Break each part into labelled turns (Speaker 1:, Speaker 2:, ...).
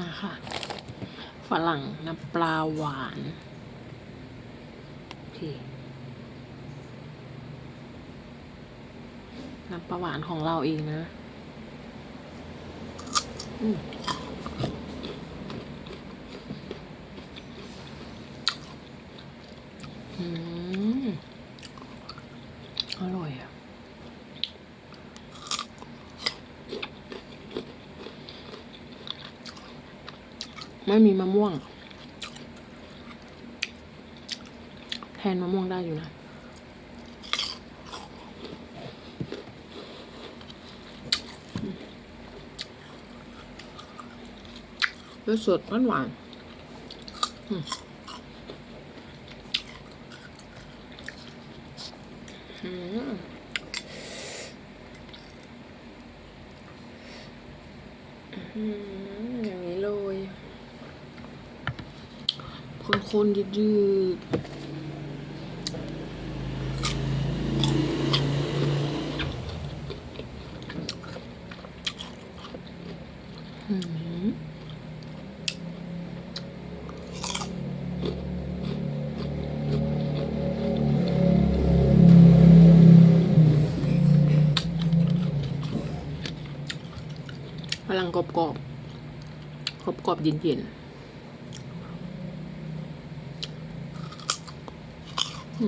Speaker 1: มาค่ะ ฝรั่งน้ำปลาหวานโอเคน้ำปลาหวานของเราเองนะอืมอืมอร่อยอะ ไม่มีมะม่วง แทนมะม่วงได้อยู่นะรสสดหวานหวานอืมอืมอืมอย่างนี้เลย คนๆยืดๆอืมพลังกรอบกรอบกรอบกรอบเย็นๆอืม เผ็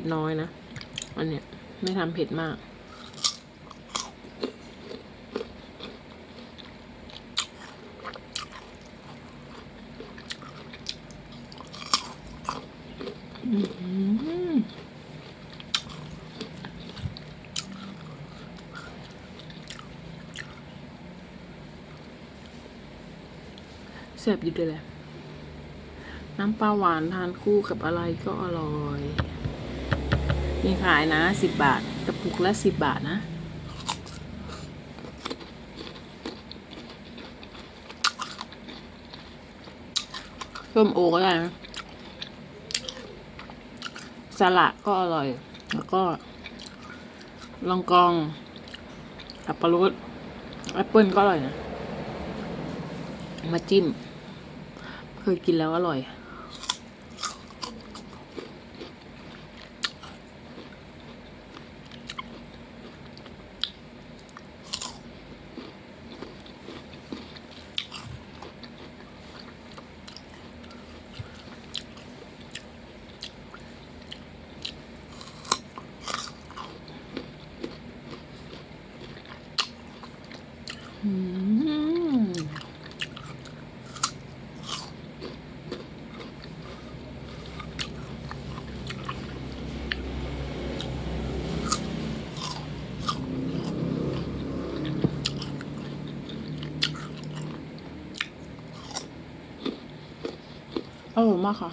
Speaker 1: ดน้อยนะ อันเนี้ย ไม่ทำเผ็ดมาก อืม แซ่บอยู่ด้วยแหละ น้ำปลาหวานทานคู่กับอะไรก็อร่อย มีขายนะสิบบาทกระปุกละสิบบาทนะส้มโอก็ได้นะสละก็อร่อย แล้วก็ ลองกองอัปปะรดแอปเปิลก็อร่อยนะ มาจิ้ม ยกินแล้วอร่อย อืม อร่อยมากค่ะ